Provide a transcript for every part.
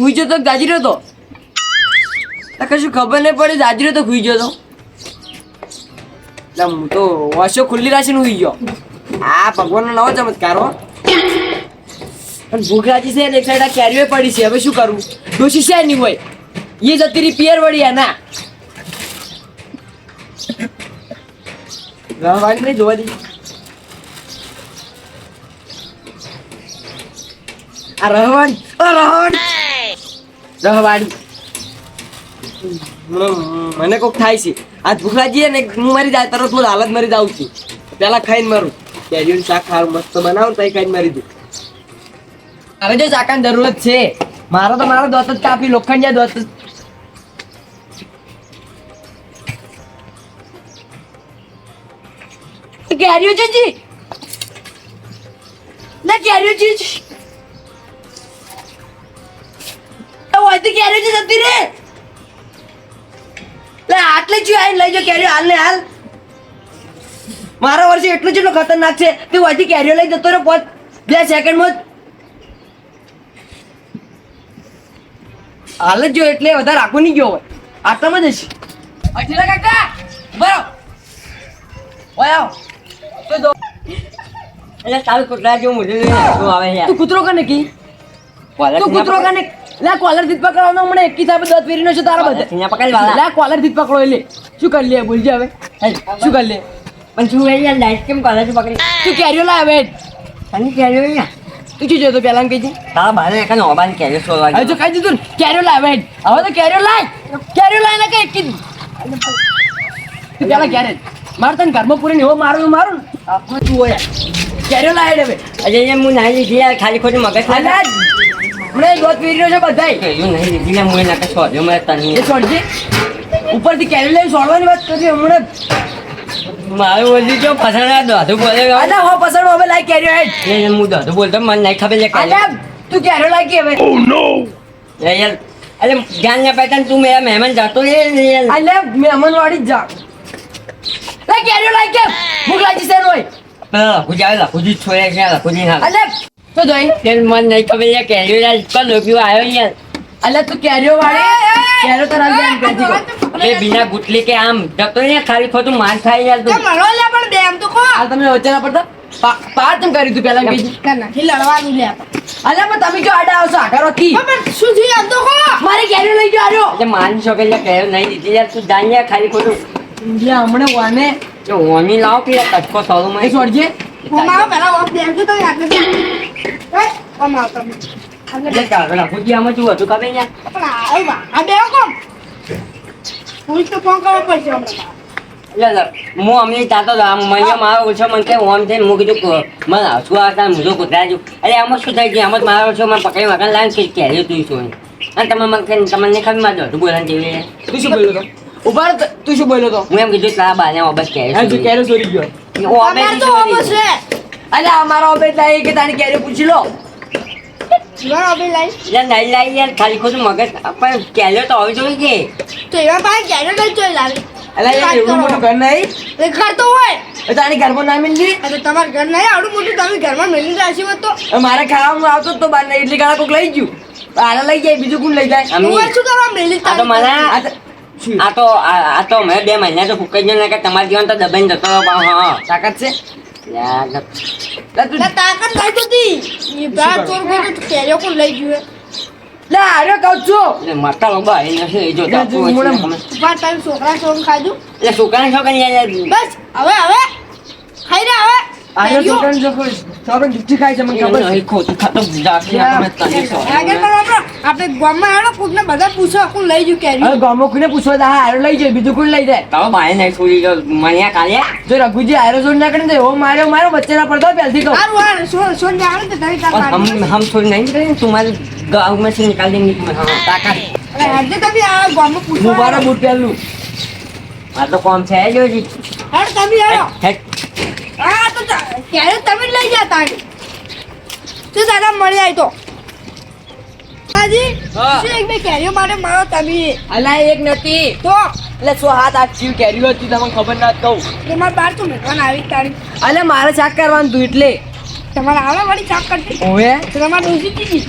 હુઈ જતો રહ્યો તો. કશું ખબર નહીં પડી જાજી રહ્યો તો. ખુઈ ગયો હું તો વાસો ખુલ્લી રાખીને હુઈ ગયો. આ ભગવાનનો નવો ચમત્કાર હો. ભૂખ લાગી છે એક સાઈડ આ કેરીઓ પડી છે, હવે શું કરવું ડોશી છે નહીં હોય. એ જતી રહી પિયર વળી ના. વાળી નહીં જોવા દીધી આ રહવાન, આ રહવાડી રહવાડી મને- કોક થાય છે. આ ભૂખ લાગી ને હું મરી જાય તરત હું હાલત મરી જાઉં છું. પેલા ખાઈને મરું. કેરીનું શાક ખાવ મસ્ત બનાવું તઈ ખાઈને મરી દઉં હવે જો શાકાની જરૂરત છે મારો તો મારો દોત જ કાપી લોખંડિયા દોત જ. કેરીઓ છે જી? ના કેરીઓ છે જી. હોયથી કેરીઓ છે જતી રે? લે આટલે જ આવીને લઈ જાઓ કેરીઓ. હાલ ને હાલ. મારા વર્ષે એટલું જેટલું ખતરનાક છે તે હોયથી કેરીઓ લઈ જતો રહ્યો પોત. બે સેકન્ડમાં જ. હાલ જ જો એટલે વધારે આખું નહીં ગયો હોય. આટલામાં જ હશે. અઠીલા કાકા બરો ઓય તો દો. એટલે તારું કુતરા જેવું મોઢું આવે છે. તું કૂતરો કને કી તું કૂતરો કને લે કોલરથી પકડવાનો હમણે. એક હિસાબે દસ વેરીનો છે તારા બધા. અહીંયા પકડી વાળા. લા કોલરથી પકડો એટલે. શું કરી લે બોલજે હવે. શું કરી લે? પણ શું એ યાર લાઈટ કેમ કોલરથી પકડી? તું કેરીઓ લાવ હવે. તને કેરીઓ અહીંયા તું શું જોતો પેલા કઈ તારા બારે એક ઓબાન કેરીઓ સોલવા હવે તો કહી દીધું કેરીઓ લાવ હવે. હવે તો કેરીઓ લાય. કેરીઓ લાય ને કઈ કીધું. તું પેલા ક્યારે મારે તને ઘરમાં પૂરીને એવો મારું મારું તું હોય. કેરીઓ લાય હવે. અજય એમ હું નાઈ લીધી ખાલી ખોટી મગજ ખાલી હમણાં દોત વેરીનો છે બધાય. કેરીઓ નહીં લીધી ને મુએ નાખે સોધ્યો મેં તને એ છોડજે ઉપરથી કેરી લઈને છોડવાની વાત કરી હમણાં. મારું બોલી જો પસંદ દોધું બોલે અલા હો પસંદ હવે હેડ હું દોધું બોલતો મને નહીં ખબર અલા તું કેરીઓ લાય કે હવે યાર અરે ધ્યાન ના પાડતા તું મેરા મહેમાન જતો રે અલે મહેમાન વાળી જ જા. લે કેરીઓ લાય કે ભૂખ લાગી છે રોય પેલા લખુજી આવે લખુજી છોડે છે લખુજી ના અલે તો જોઈ તેલ મને નહીં ખબર છે કેરીઓ યાર કલ રૂપિયો આવ્યો યાર. અલે તું કેરીઓ વાળી? કેરીઓ તો રાખ દે પેજી કો બે બિના ગુટલી કે આમ જતો ને ખાલી ખોટું માર થાય યાર તું. મારો લે પણ બે આમ તો કો હાલ તમે વચ્ચે ના પડતા પા- પાર તમ કરી તું પેલા કીધી કે નથી લડવાનું લે અલે પણ તમે જો આડા આવશો? આકારો કી પણ શું થી આમ તો કો મારે કેરીઓ લઈ ગયો આર્યો એટલે માની શકે યાર કેરીઓ નહીં દીધી યાર તું જાણ યાર ખાલી ખોટું. ઇન્ડિયા હમણે વાને જો ઓની લાવ કે કટકો સોલું એ માં છોડજે. મારો પેલા ઓફ બેસજો તો આટલે આવ તમે એટલે કાગળ લખુજી આમાં શું ખબર યાર પણ આ આ બે કોમ પોલીસ તો? ફોન કરવો પડશે હમણાં હું અમને ચાતો આમ મને મારો ઓછો મને કે ઓમ થઈને હું કીધું મને હસવું આવતા હું જો કૂતરા છું અરે આમાં શું થાય છે આમાં જ મારો ઓછો મને પકડી વગર લાવીને કે કેરી તું છું. અને તમે મને કહીને તમને ખબર મારે દોઢું બોલવાનું જેવી તું શું બોલ્યો તો ઊભા તું શું બોલ્યો તો હું એમ કીધું તારા બાને બસ કેરી ગયો ઓ તો કરી? છે. અલે અમારો અબેટ લાવી કે તારી કેરીઓ પૂછી લો? જીવન ઓબે લાઈ યાર નહીં લાવી યાર ખાલી ખોટું મગજ. પણ કેરીઓ તો હોવી જોઈએ કે? તો એવા પાસે ક્યારે લઈ જોઈ લાવી. અલે યાર એવું મોટું ઘર નહીં? એ ઘર તો હોય. એ તારી ઘરમાં ના મિલજી તો તમારું ઘર નહીં? આવડું મોટું તમે ઘરમાં મેલી રાશી તો. મારે ખાવાનું આવતો તો બાર ને ઇડલી કાળા કોક લઈ ગયું. આને લઈ જાય બીજું કોણ લઈ જાય? અમી, હું શું કરવા મેલી આ તો મને આ તો- આ તો આ આ તો મેં બે મહિના તો ફૂકાઈ ગયો ને કે તમારે જીવન તો દબાઈને જતો હા તાકાત છે? તાકાત લઈ તો તી. બાર ચોર ગયો તો કોણ લઈ ગયું લે છું. એટલે મરતા એ નથી એ જો યાર, તાપુ તું હોય છે મોડે- ને તમે. ઊભા તમે છોકરા છોકરા ખાધું એટલે યાર યાર. બસ હવે હવે. ખાઈ રહ્યા હવે. આજે ટોટલ જો ચોરો ગીફ્ટી ખાય છે મને ખબર છે. ખોટું ખાતો રાખી આપણે તને આગળ પર આપણે આપણે ગામમાં આવો કોઈને બધા પૂછો કોણ લઈ જુ કેરી? અરે ગામમાં કોઈને પૂછવા દા આરો લઈ જાય બીજું કોણ લઈ જાય? તારો ભાઈ નહીં છોડી ગયો મણિયા કાલિયા જો રઘુજી આરો જોડ ના કરીને ઓ માર્યો મારો તો ત્યારે તમે લઈ જતા તો દાદા મળી આવી તો. હાજી એક બે કેરીઓ માટે મારો તમે? અલા એક નથી. તો. એટલે સો હાથ આઠ જીવ કેરીઓ હતી તમને ખબર ના કહું. તમારે બાર તો મહેમાન આવી તારી અલે મારે શાક કરવાનું તું એટલે. તમારે આવે વળી ચાક કરતી? ઓવે. તમારે ડોસી દીધી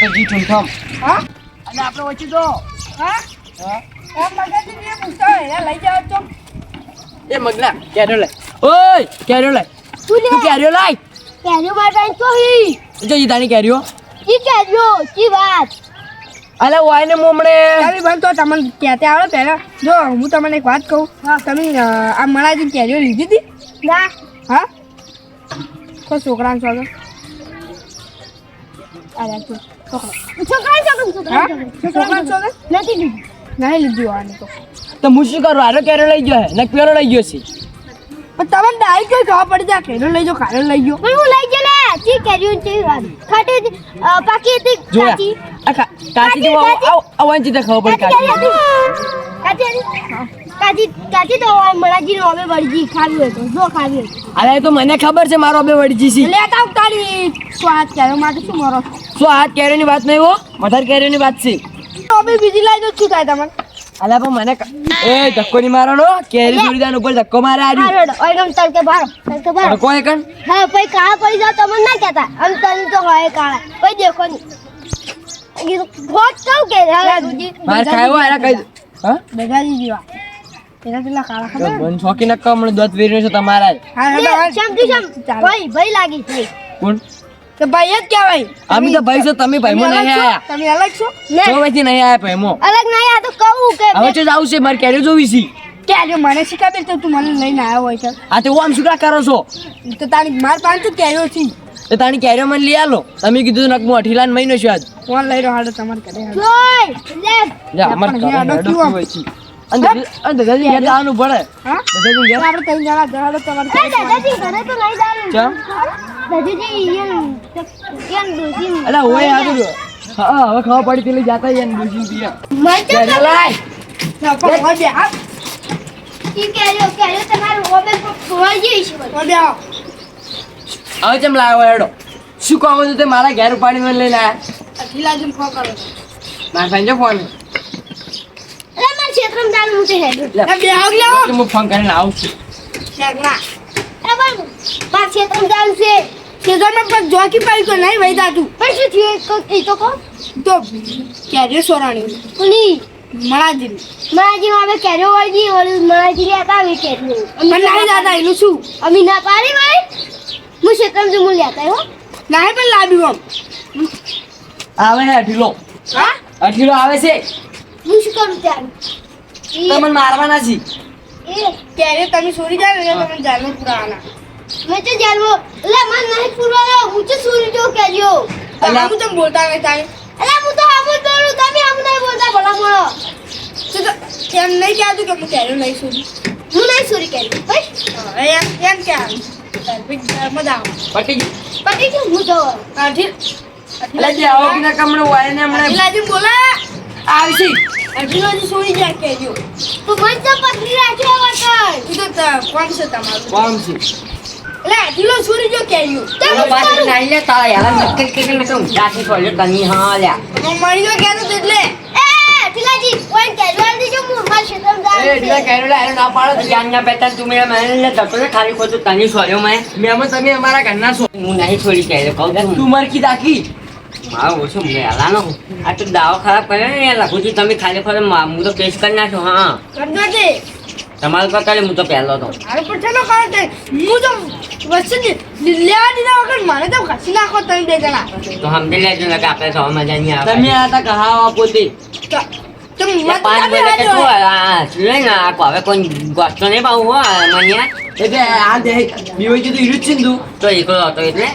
તો જી ઠુમઠમ હા? અને આપણે ઓછી તો. હા? હા. આ મગજની જે પૂછતા લઈ જાઓ તો. એ મગના કેરો લાય ઓય કેરીઓ લાય. તું લે? તું કેરીઓ લાય. કેરીઓ માટે તો હી. જો ઈ તાની કેરીઓ. ઈ કેરીઓ કી વાત. અલે વાય ને મોમણે તમે બંધ તો તમને કહેતે આવડે પહેલા? જો હું તમને એક વાત કહું. તમે અ, આ મણાજી કેરીઓ લીધી હતી? ના. હા? કોઈ છોકરાને છો અરે તું છોકરા છોકરા હા? છોકરા છોકરાને નથી લીધી. નહીં લીધી તો. તો હું શું કરું? આરો કેરો લઈ ગયો હે. ને પેલો લઈ ગયો છે. પણ તમને ડાઈ કઈ ખબર પડી જાય કેરો લઈ જો ખારો લઈ ગયો હું લઈ ગયો લે તી કેરીયું તી વાત ખાટી પાકી હતી કાચી. કાચી તો આવ આવવાની ચીતે ખબર પડી કાચી. કાચી કાચી હતી કાચી તો મણાજી નો અમે વળજી ખાવી તો જો ખાવી હોય તો. અરે તો મને ખબર છે મારો અબે વળજી છે. લેતા ઉતારી. સ્વાદ કેરો માટે શું મારો? સ્વાદ કેરો ની વાત નહીં હો? વધારે ની વાત છે. તો બીજી લાઈ દો શું થાય તમને અલા પણ મને એ ધક્કો ની મારવાનો કેરી છોડી દાન ઉપર ધક્કો મારે આર્યું હેડો, ઓય ગમ તડકે ભારો તડકે ભારો ધક્કો એ હા પછી કાળા પડી જાવ તમને ના કહેતા. આમ તન તો હોય કાળા. કોઈ દેખો નહીં. ખોટ કહું કે? દૂધી ખાયો આરા કઈ હા બગાડી જેવા એના પેલા કાળા ખબર? બન છોકી નક્કા મને દોત વેર્યો છે તમારા જ. હા લે, શામ શમ ભાઈ ભાઈ લાગી ભાઈ. કોણ? તો ભાઈ જ કહેવાય. અમે તો ભાઈ છો તમે ભાઈ તમે નહીં અલગ આયા તમે અલગ છો? લે છો વચ્ચે નહીં આયા ભાઈ મો અલગ નહીં આ તો કહું કે હવે તો જાવું છે મારે કેરે જોવી છે. કેરીઓ મને શીખાવે તો તું મને લઈને આવ્યો હોય છે. આ તો આમ શું કરો છો? તો તારી માર પાસે તો કેરીઓ છે. તો તાણી કેરીઓ મને લઈ આલો. તમે કીધું નક હું અઠીલાન મહિનો છું આજ. કોણ લઈ રહ્યો હાડો તમાર કરે જોય લે. જા અમાર ઘરે કેવો? હોય છે. અંદર અંદર જલ્દી ઘેર પડે. હા? દાદાજી તો આપણે ત્રણ જણા જહાડો તમારે ઘરે તો નહીં દારૂ અલા ઓય આ તો હા હવે ખબર પડી પેલી જાતા યાર ડોશી પીએ મજા લાય. ના, હોય બે. હાથ. ઈ કેરીઓ કેરીઓ તમારું ઓબે ખોવાઈ જઈ છે બધું. હોય હવે ચમ લાવ્યો હેડો. શું કહો છો તે મારા ઘેર ઉપાડી લઈને આયા? આ ઢીલાજીને ફોન કરો. મારા ફ્રેન્ડ ફોન. અરે મારા ક્ષેત્રમાં દાલ મૂકે હેડું લે. બે આવ લેવો. હું. ફોન કરીને આવું છું. શેકડા. અરે મારા ક્ષેત્રમાં દારૂ છે. ખેતરમાં પણ જોકી પાડી તો નહીં વહી તું. પણ શું થયું? એ તો કહો. તો ક્યારે સોરાણી? પુલી. મળાજી મારાજી આવે કેરીઓ વળજી ઓલું મળાજી લેતા આવી કેરીઓ અમે નહીં દાદા એનું શું? અમે ના પાડી ભાઈ હું ક્ષેત્રમાં જમું લેતા હો નહીં પણ લાવ્યું આમ. આવે હે અઠીલો હા? અઠીલો આવે છે. હું શું કરું ત્યારે? તમને મારવાના છે. એ કેરીઓ તમે સોરી જાય ને એટલે તમે જાનમાં પુરાવાના. મેં તો જાણવો એટલે મને નહીં પૂરવાનો હું તો સુરી જો કેજો અલા. હું તો બોલતા નહીં થાય એટલે હું તો હામું જ બોલું તમે હામું નહીં બોલતા ભલા મળો તો એમ નહીં કહેતું કે હું કેરીઓ લઈ સુરી હું નહીં સુરી કેરી ભાઈ એમ એમ મજા પટી ગયું. ગયું હું તો અઢી એટલે જે આવો કે ના વાય ને હમણાં અઢીલાજી બોલા? આવશે. અઢીલાજી સોરી જાય તો મન તો પકડી રાખ્યો વતન તું કોણ છે તમારું? છે? સોરી જો તો હું લે યાર તો હા હું તો એટલે. એ ઠીલાજી કોઈ દીજો હું મારા એ ના પાડો તો જાનના બેટા તું મેં મને લે ને ખાલી ખોટું તની સોર્યો મેં. મેમો તમે અમારા ઘરના છો. હું નહીં છોડી કે કહું તું મરકી દાખી. મારો ઓછું મેલા નો આ તો દાવો ખરાબ કર્યો ને લખું છું તમે ખાલી મા- હું તો કેસ કરી નાખ્યો હા. તમારું કરતા હું તો પહેલો તો હારું પણ ચલો તે હું તો વચ્ચે લેવા દીધા વગર મને તો ઘસી નાખો તમે બે જણા. તો સમજી લેજો ને કે આપણે સવા હવે મજા નહીં આવે તમે આ તા કહાવા પોતે તો. તો લે, મત પાંચ બોલે કે હાજો. આ લે ને આ હવે કોઈ ગોઠતો નહીં પાવું હો આ એટલે આ દે તો ઈરું એકલો હતો એટલે.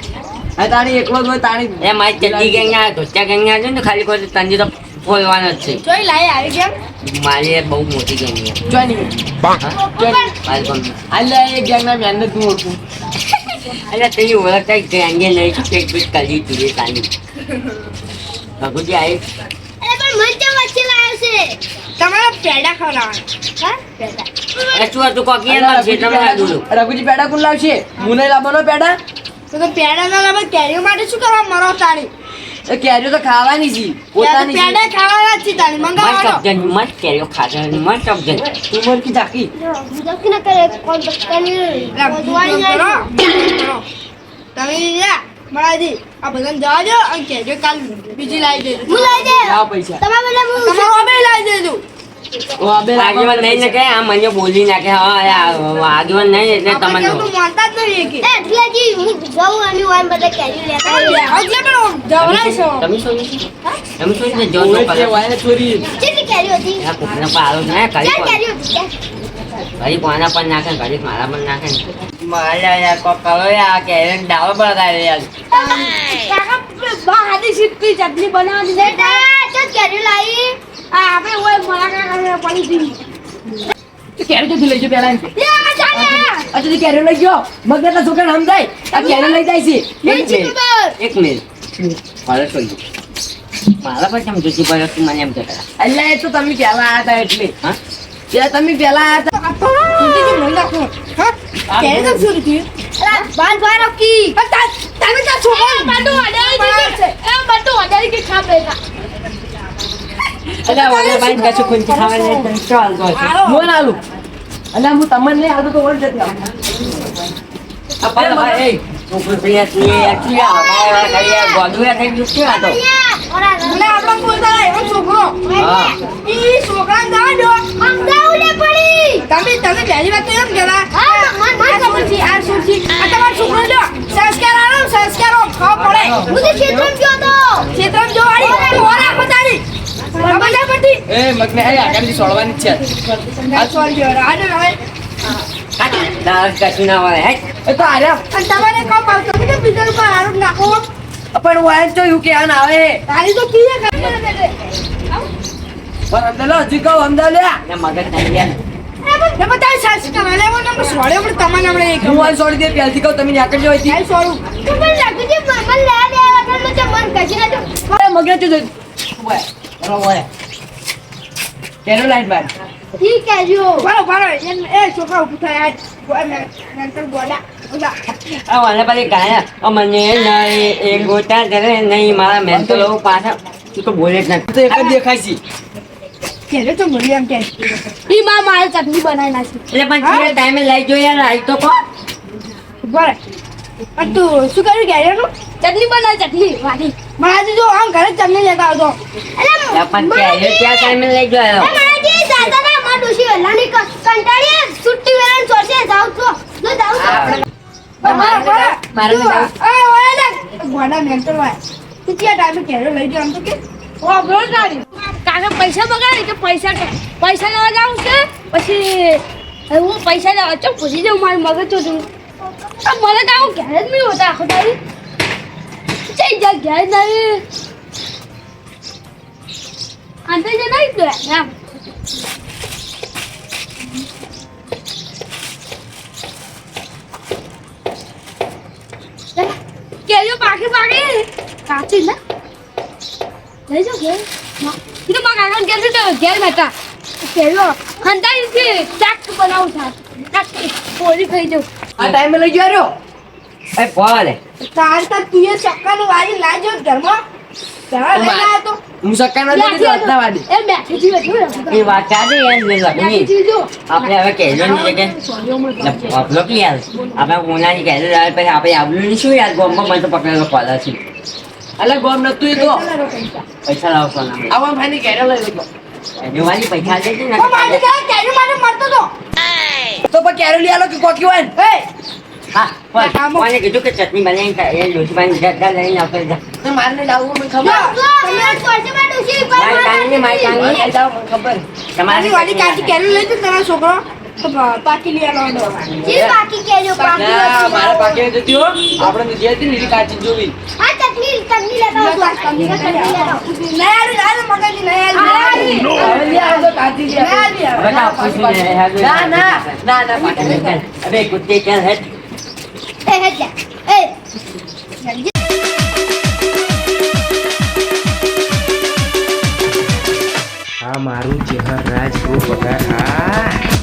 આ તાણી એકલો જ હોય તાણી એ મારી ચડ્ડી ગેંગ આ ધોત્યા ગેંગ આ છે ને ખાલી ખોટું તંજી તો ફોલવાનો જ છે. જોઈ લાય આવી કેમ મારી બહુ મોટી ગેંગ છે. જોઈ નહીં મારી પણ આલે એક ગેંગના મેનને તું ઓળખું અલ્યા તેની ઓળખતા ગેંગે નહીં પેટ પેટ કરી તું તાની ભગુજી આવી અરે પણ મને વચ્ચે લાવ્યો છે? તમારા પેડા ખવડાવવાના. એ ના રઘુજી પેડા કોણ લાવશે? હું નહીં લાવવાનો પેડા? તો તો પેડા ના લાવે કેરીઓ માટે શું કરવા મરો એ કેરીઓ તો ખાવાની છે પોતાની. પેડા ખાવાના છે મસ્ત મંગાવવાનો. અફજન મસ્ત કેરીઓ ખાતા મસ્ત કબજન તું મરકી કી હું તો ના કરે. નહીં કરો. તમે મહારાજી આ બધાને જવા દો અને કેજો કાલ બીજી લાવી દેજો. હું લઈ દે. લાવો પૈસા. તમારા બધા હું અમે લાવી દેજો. લાવો આગેવાન નહીં ને કે આ મને બોલી નાખે. હા આગેવાન નહીં એટલે તમને માનતા જ નહીં કે એટલે જી હું જાઉં અને હું આને કેરી લેતા આવીશ. પણ જવરાય છો. તમે શું તમે શું છે જો ઓય છે વાય ચોરી. કેટલી કેરી હતી? આ કોકના પર આલો ને ચાર કેરી હતી ચાર. કોના પર નાખે ઘડી મારા પર નાખે મારા યાર કો કરો યાર કે ડાળો પર કાઢે યાર કાકા બા હાથી સીધી ચટણી બનાવવાની છે તો કેરી લાવી? આ આપણે ઓય મારા પડી હતી કેરે તો લઈ જો પેલા એમ કે. લે આ ચાલે. આ તો કેરે લઈ ગયો. મગના છોકરા સમજાય. આ કેરે લઈ જાય છે. એક મિનિટ. મારે શું મારા પર કેમ જુદી પડે મને એમ કહેતા? એટલે એ તો તમે પેલા આયા હતા એટલે. હા? ત્યાં તમે પેલા આયા હતા. કેરી તો શું થયું બાર બાર તમે ત્યાં છોકરા બાટુ અડાડી છે એ બાટુ કે ખા બેગા અલ્યા વગર બાઈન કુંચી ખાવા નહીં તને હાલતો હશે? હું ના આલું? અને હું તમને નહીં આવતો તો ઓળ જતી આવું. પાછો ભાઈ, એ, છોકરો પ્રિય છે, એ શું આ હમારા ખાલી આ ગોદું થઈ ગયું શું આ તો? ઓરા મને આપણા બોલતા એવો છોકરો. હા. ઈ છોકરાને જવા દો. સમજાવું ને પડી. તમે તમે પહેલી વાત તો એમ કહેતા. હા, મન- મન આ ખબર શું છે, આ છે? આ તમારો છોકરો જો સંસ્કાર આલો સંસ્કાર આલો, ખાવા પડે. હું તો ક્ષેત્રમાં ગયો તો. ક્ષેત્રમાં જો આડી ઓરા ખોટાડી ખબર ના પડતી એ મગને આગળથી સોળવાની છે. આ સોરી જો આડો હવે તારે કશું ના વળે, હેટ. એ તો આર્યા અને તમારે કામ તમે કેમ બીજા ઉપર આરોપ નાખો. પણ વાય તો એવું કે આન આવે. તારી તો કીએ કરે પણ અંદર લો હજી કહું અંદર લે. ને મગજ થઈ ગયા ને. ને બધા સંસ્કાર આલે એવો નંબર સોળે પણ તમારે હમણાં એક હું વાય છોડી દે પહેલથી કહું તમે ન્યા કરજો અહીંથી. આ સોળું તું પણ લાગુ છે મન મન લે દે વગર મને મન કશી ના જો એ મગને તો જોઈ. વાય, બરાબર વાય. કેનો લાઈટ બાર ઠીક હે જો બરો બરો એ એ છોકરા ઉભું થાય આજ નંતર બોલા ઓલા આ પાછી ગાયા, "અ મને નહીં, એ ગોતા ધરે નહીં, મારા મેન તો પાછા." તું તો બોલે જ નથી. તો એક જ દેખાય છે કેરે તો મળી એમ કે ઈ માં મારે ચટણી બનાવી નાખી એટલે પણ ટાઈમે લઈ જો યાર, આઈ તો કોણ? તું શું કર્યું કેરેનું ચટણી બનાવી ચટણી. વાડી મારાજી જો આમ ઘરે ચટણી લેતા આવતો એટલે પણ ક્યારે ક્યાં ટાઈમે લઈ ગયો? મારાજી દાદા ના માં ડોશી વેલા ની કંટાળીએ સુટ્ટી વેલા ચોરસે જાવ તો જો જાવ તો આપણે- મારે આ ઓય ના ગોડા મેન્ટલ વાય તું ક્યાં ટાઈમે કેરે લઈ જાવ આમ તો કે? ઓ બ્રો ગાડી કાકા પૈસા બગાડે કે પૈસા કે પૈસા લેવા જાવ છે? પછી હું પૈસા લેવા ચો પૂછી દઉં મારું મગજ તો છું આ મને તો આવું ઘેર જ નહીં હોતા આખો તારી. જઈ જા ઘેર નહીં અંતે જે નહીં ગયા એમ. કેરીઓ પાકી પાકી. કાચી ને. લઈ જાઓ ઘેર. ઈ તો મારા કાકાને ઘેર છે તો ઘેર બેઠા. કેરીઓ હંતાઈથી શાક બનાવું થાત શાક. પોરી ખાઈ જાઉં. આ ટાઈમે લઈ ગયો રહ્યો. એ બોલે. તાર તાર તું એ ચક્કાનું વારી લાજો ઘરમાં. હું સક્કા ના એ બેઠી જી બેઠી એ વાત ને જો આપણે હવે કહેજો ને કે. આપલો કે યાર આપણે ઉનાની કહેજો યાર પછી આપણે આબલું શું યાર ગોમમાં મને તો પકડેલો કોલા છે અલે ગોમ નતું એ તો. પૈસા લાવો પૈસા. ને મારી મરતો તો. લઈ આલો કે કોકી હોય ને એ હા પણ કીધું કે ચટણી બનાવીને ખાય? એ લઈને આવતો જા. તો મારે નહીં મને ખબર તમે ચોરસે માં ડોશી મારી કાંગી, મારી કાંગી. લઈ જાઓ મને ખબર તમારે વાડી કાચી કેરોલી લઈ તો તમારો છોકરો પાકી લઈ આવવાનો જી કેજો ના જતી હો. આપણે તો કાચી જોવી. હા ચટણી ચટણી લેતા આવજો. ચટણી લેતા હવે તો કાચી છું ને, હવે ના ના ના ના પાકે હવે કુત્તે ચાલ હેઠ. એ હેડ લે. એ. આ મારું ચહેર રાજ બહુ પગાર હા.